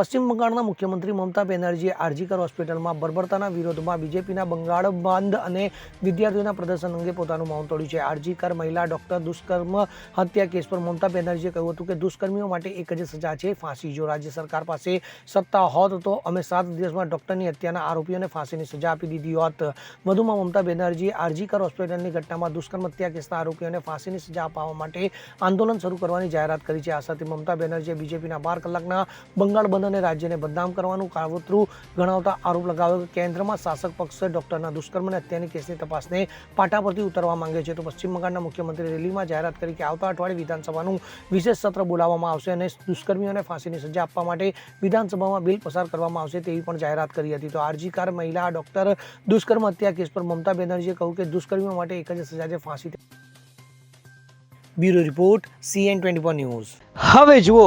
પશ્ચિમ બંગાળના મુખ્યમંત્રી મમતા બેનર્જીએ આરજીકર હોસ્પિટલમાં બર્બરતાના વિરોધમાં બીજેપીના બંગાળ બંધ અને વિદ્યાર્થીઓના પ્રદર્શન અંગે પોતાનું મૌન તોડ્યું છે. આરજીકર મહિલા ડોક્ટર દુષ્કર્મ હત્યા કેસ પર મમતા બેનર્જીએ કહ્યું હતું કે દુષ્કર્મીઓ માટે એક જ સજા છે, ફાંસી. જો રાજ્ય સરકાર પાસે સત્તા હોત તો અમે સાત દિવસમાં ડોક્ટરની હત્યાના આરોપીઓને ફાંસીની સજા આપી દીધી હોત. વધુમાં મમતા બેનર્જીએ આરજીકર હોસ્પિટલની ઘટનામાં દુષ્કર્મ હત્યા કેસના આરોપીઓને ફાંસીની સજા અપાવવા માટે આંદોલન શરૂ કરવાની જાહેરાત કરી છે. આ સાથે મમતા બેનર્જીએ બીજેપીના બાર કલાકના બંગાળ બંધ અને રાજ્યને બદનામ કરવાનું કાવતરું ગણાવતા આરોપ લગાવ્યો કે કેન્દ્રમાં શાસક પક્ષ ડોક્ટરના દુષ્કર્મ અને હત્યાની કેસની તપાસને પાટા પરથી ઉતરવા માંગે છે. તો પશ્ચિમ બંગાળના મુખ્યમંત્રી રેલીમાં જાહેરાત કરી કે આવતા અઠવાડિયે વિધાનસભાનું વિશેષ સત્ર બોલાવવામાં આવશે અને દુષ્કર્મીઓને ફાંસીની સજા આપવા માટે વિધાનસભામાં બિલ પસાર કરવામાં આવશે તેવી પણ જાહેરાત કરી હતી. તો આરજીકાર મહિલા ડોક્ટર દુષ્કર્મ હત્યા કેસ પર મમતા બેનર્જીએ કહ્યું કે દુષ્કર્મીઓ માટે એક જ સજા છે, ફાંસી. Bureau report, CN twenty news. હવે જુઓ